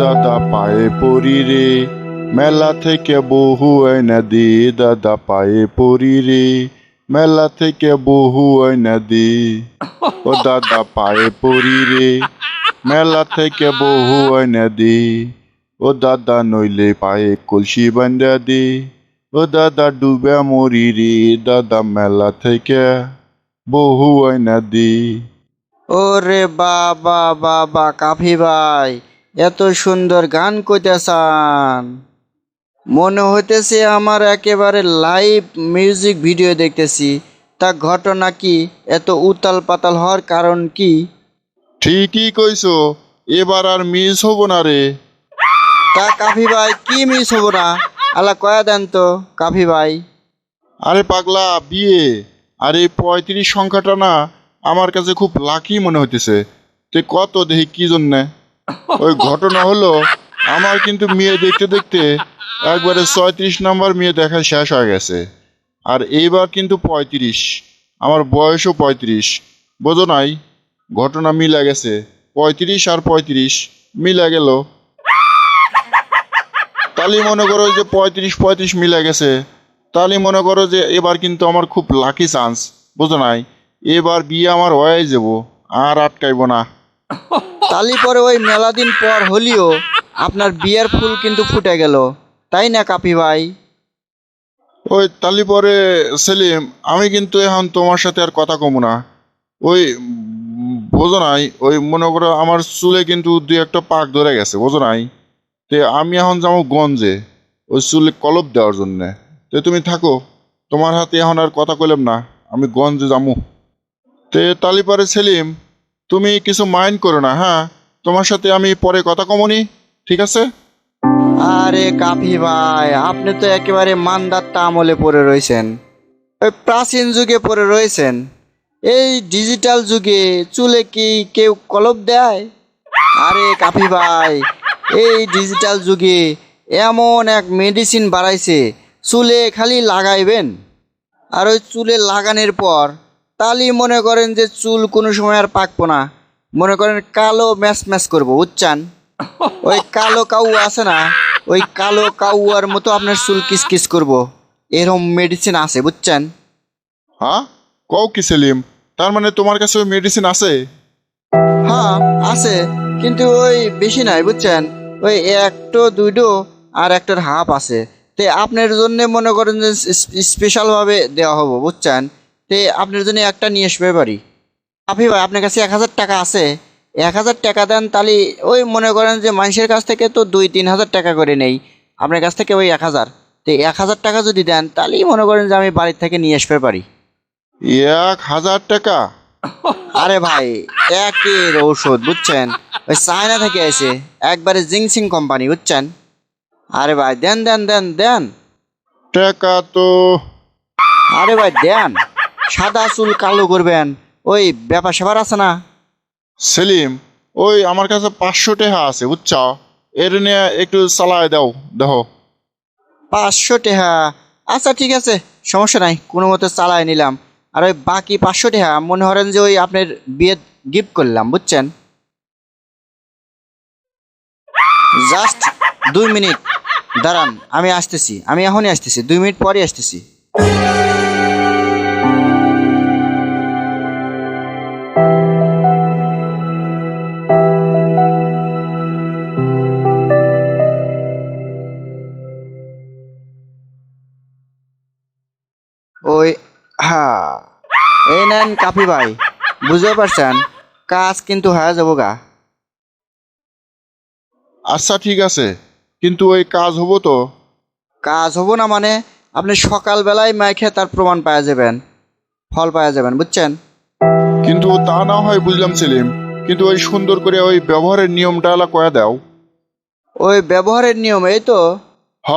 দাদা পায়ে পড়ি রে। মেলা থেকে বহু এনে দি দাদা পায়ে পড়ি রে। মেলা থেকে বহু এনে দি ও দাদা পায়ে পড়ি রে। মেলা থেকে বহু এনে দি ও দাদা নইলে পায়ে কলসি বান্ধা দি। ও দাদা ডুবে মরি রে দাদা মেলা থেকে বহু এনে দি ওরে বাবা বাবা, কাফি ভাই। এত সুন্দর গান কইতেছান। মনে হইতেছে আমার একেবারে লাইভ মিউজিক ভিডিও দেখতেছি। তা ঘটনা কি? এত উতাল পাতাল হওয়ার কারণ কি? ঠিকই কইছো এবার আর মিস হব না রে। তা কাফি ভাই কি মিস হব না? আলা কয়া দেন তো কাফি ভাই। আরে পাগলা বিয়ে। আর এই পঁয়ত্রিশ সংখ্যাটা না আমার কাছে খুব লাকি মনে হইতেছে। তে কত দেখি কি জন্যে? ওই ঘটনা হলো, আমার কিন্তু মেয়ে দেখতে দেখতে একবারে ছয়ত্রিশ নাম্বার মেয়ে দেখা শেষ হয়ে গেছে। আর এইবার কিন্তু পঁয়ত্রিশ, আমার বয়সও পঁয়ত্রিশ। বোঝো নাই, ঘটনা মিলা গেছে। পঁয়ত্রিশ আর পঁয়ত্রিশ মিলা গেল। তাহলে মনে করো যে পঁয়ত্রিশ পঁয়ত্রিশ মিলে গেছে। তাহলে মনে করো যে এবার কিন্তু আমার খুব লাকি চান্স বুঝো নাই। এবার বিয়ে আমার হয়ে যাব, আর আটকাইব না। তালি পরে ওই মেলা দিন পর হলিও আপনার বিয়ের ফুল কিন্তু ফুটে গেল। তাই না, কাপি ভাই? ওই তালি পরে সেলিম, আমি কিন্তু এখন তোমার সাথে আর কথা কমু না। ওই বোঝো নাই, ওই মনে করো আমার চুলে কিন্তু দুই একটা পাক ধরে গেছে, বোঝো নাই? তে আমি এখন যাব গঞ্জে, ওই চুলে কলপ দেওয়ার জন্যে। তে তুমি থাকো, তোমার হাতে এখন আর কথা কইলাম না, আমি গঞ্জে যামু। তে তালিপারে সেলিম তুমি কিছু মাইন্ড করো না হ্যাঁ? তোমার সাথে আমি পরে কথা কমনি ঠিক আছে? আরে কাফি ভাই, আপনি তো একেবারে মান্দাত্তা আমলে পড়ে রয়েছেন। ওই প্রাচীন যুগে পড়ে রয়েছেন। এই ডিজিটাল যুগে চুলে কি কেউ কলপ দেয়? আরে কাফি ভাই, এই ডিজিটাল যুগে এমন এক মেডিসিন বাড়াইছে, চুলে খালি লাগাইবেন। আর ওই চুলে লাগানোর পর তালি মনে করেন যে চুল কোনো সময় আর পাকবো না। মনে করেন কালো ম্যাচ ম্যাচ করব বুঝছেন? ওই কালো কাউ আছে না ওই কালো কাউয়ার মতো আপনার চুল কিস কিস করব। এরকম মেডিসিন আছে বুঝছেন? হ্যাঁ? কও কি সেলিম তার মানে তোমার কাছে ওই মেডিসিন আছে? হ্যাঁ আছে কিন্তু ওই বেশি নাই বুঝছেন? ওই একটো দুইটো আর একটার হাফ আছে। তে আপনার জন্য মনে করেন যে স্পেশালভাবে দেওয়া হব বুঝছেন? তে আপনার জন্য একটা নিয়ে আসবে পারি আপনি ভাই আপনার কাছে এক হাজার টাকা আছে। এক হাজার টাকা দেন তাহলে ওই মনে করেন যে মানুষের কাছ থেকে তো দুই তিন হাজার টাকা করে নেই। আপনার কাছ থেকে ওই এক হাজার। তো এক হাজার টাকা যদি দেন তাহলেই মনে করেন যে আমি বাড়ির থেকে নিয়ে আসতে পারি এক হাজার টাকা? আরে ভাই একের ঔষধ বুঝছেন? ওই চায়না থেকে এসে একবারে জিংসিং কোম্পানি বুঝছেন? আরে ভাই দেন দেন দেন দেন। টাকা তো আরে ভাই দেন। সাদা চুল কালো করবেন। ওই ব্যাপার স্যাপার আছে না? সেলিম ওই আমার কাছে পাঁচশো টাকা আছে বুঝছ? এর নিয়ে একটু চালায় দাও দেখো। পাঁচশো টাকা আচ্ছা ঠিক আছে সমস্যা নাই কোনো মতো চালায় নিলাম। আর ওই বাকি পাঁচশো টাকা মনে করেন যে ওই আপনার বিয়ে গিফট করলাম বুঝছেন? জাস্ট দুই মিনিট দাঁড়ান আমি আসতেছি আমি এখনই আসতেছি দুই মিনিট পরে আসতেছি। কাপি ভাই। বুঝতে পারছেন? কাজ কিন্তু হয়ে যাব গা। আচ্ছা ঠিক আছে। কিন্তু ওই কাজ হব তো? কাজ হব না মানে আপনি সকালবেলায় মাইখে তার প্রমাণ পাওয়া যাবেন। ফল পাওয়া যাবেন বুঝছেন? কিন্তু তা না হয় বুঝলাম সেলিম। কিন্তু ওই সুন্দর করে ওই ব্যবহারের নিয়মটা আলা কয়া দাও। ওই ব্যবহারের নিয়ম এই তো? হ।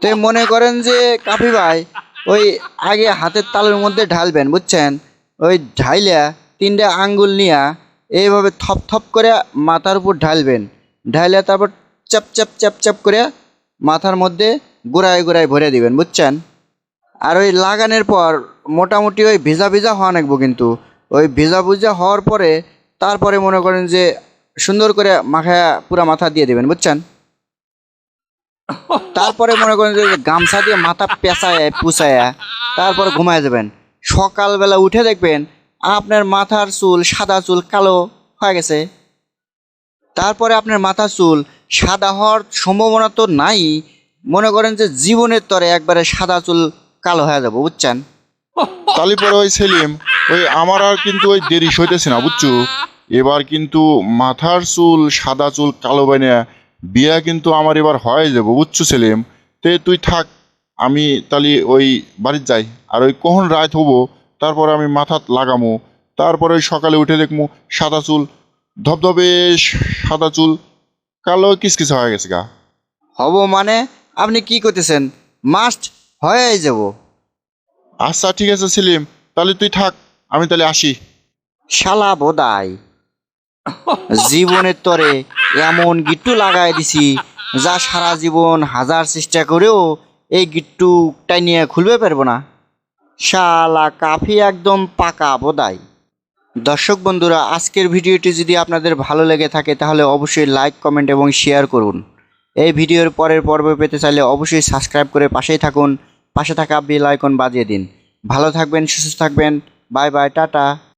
তো মনে করেন যে কাপি ভাই ওই আগে হাতের তালের মধ্যে ঢালবেন, বুঝছেন? ওই ঢাইলা তিনটা আঙ্গুল নিয়া এইভাবে থপ থপ করে মাথার উপর ঢালবেন। ঢাইলে তারপর চাপ চাপ চাপ চাপ করে মাথার মধ্যে গোড়ায় গোড়ায় ভরে দিবেন, বুঝছেন? আর ওই লাগানোর পর মোটামুটি ওই ভিজা ভিজা হওয়া নাকবো কিন্তু। ওই ভিজা ভিজা হওয়ার পরে তারপরে মনে করেন যে সুন্দর করে মাখায়া পুরা মাথা দিয়ে দেবেন, বুঝছেন? তারপরে মনে করেন যে গামছা দিয়ে মাথা পেঁচায় পুষায় তারপরে ঘুমায় যাবেন। সকালবেলা উঠে দেখবেন আপনার মাথার চুল, সাদা চুল কালো হয়ে গেছে। তারপরে আপনার মাথার চুল সাদা হওয়ার সম্ভাবনা তো নাই। মনে করেন যে জীবনের তরে একবারে সাদা চুল কালো হয়ে যাব, বুঝছেন? তালি পরে ওই সেলিম, ওই আমার আর কিন্তু ওই দেরি সইতেছে না, বুঝছ? এবার কিন্তু মাথার চুল, সাদা চুল কালো বানিয়ে বিয়া কিন্তু আমার এবার হয়ে যাব বুঝছ সেলিম তে তুই থাক আমি তালি ওই বাড়ির যাই। আর ওই কখন রাত হব তারপরে আমি মাথাত লাগামো। তারপরে ওই সকালে উঠে দেখমু সাদা চুল ধবধবে সাদা চুল কালো কিসকিস হয়ে গেছে গা। হব মানে? আপনি কি করতেছেন? মাস্ট হয়ে যাব। আচ্ছা ঠিক আছে সেলিম। তাহলে তুই থাক আমি তাহলে আসি। শালা বোদাই। জীবনের তরে এমন গিট্টু লাগাই দিছি, যা সারা জীবন হাজার চেষ্টা করেও এই গিট্টু টাইনিয়ে খুলবে পারব না। শালা কাফি একদম পাকা বোদাই। দর্শক বন্ধুরা, আজকের ভিডিওটি যদি আপনাদের ভালো লেগে থাকে, তাহলে অবশ্যই লাইক, কমেন্ট এবং শেয়ার করুন। এই ভিডিওর পরের পর্ব পেতে চাইলে অবশ্যই সাবস্ক্রাইব করে পাশেই থাকুন, পাশে থাকা বেল আইকন বাজিয়ে দিন। ভালো থাকবেন, সুস্থ থাকবেন, বাই বাই, টাটা।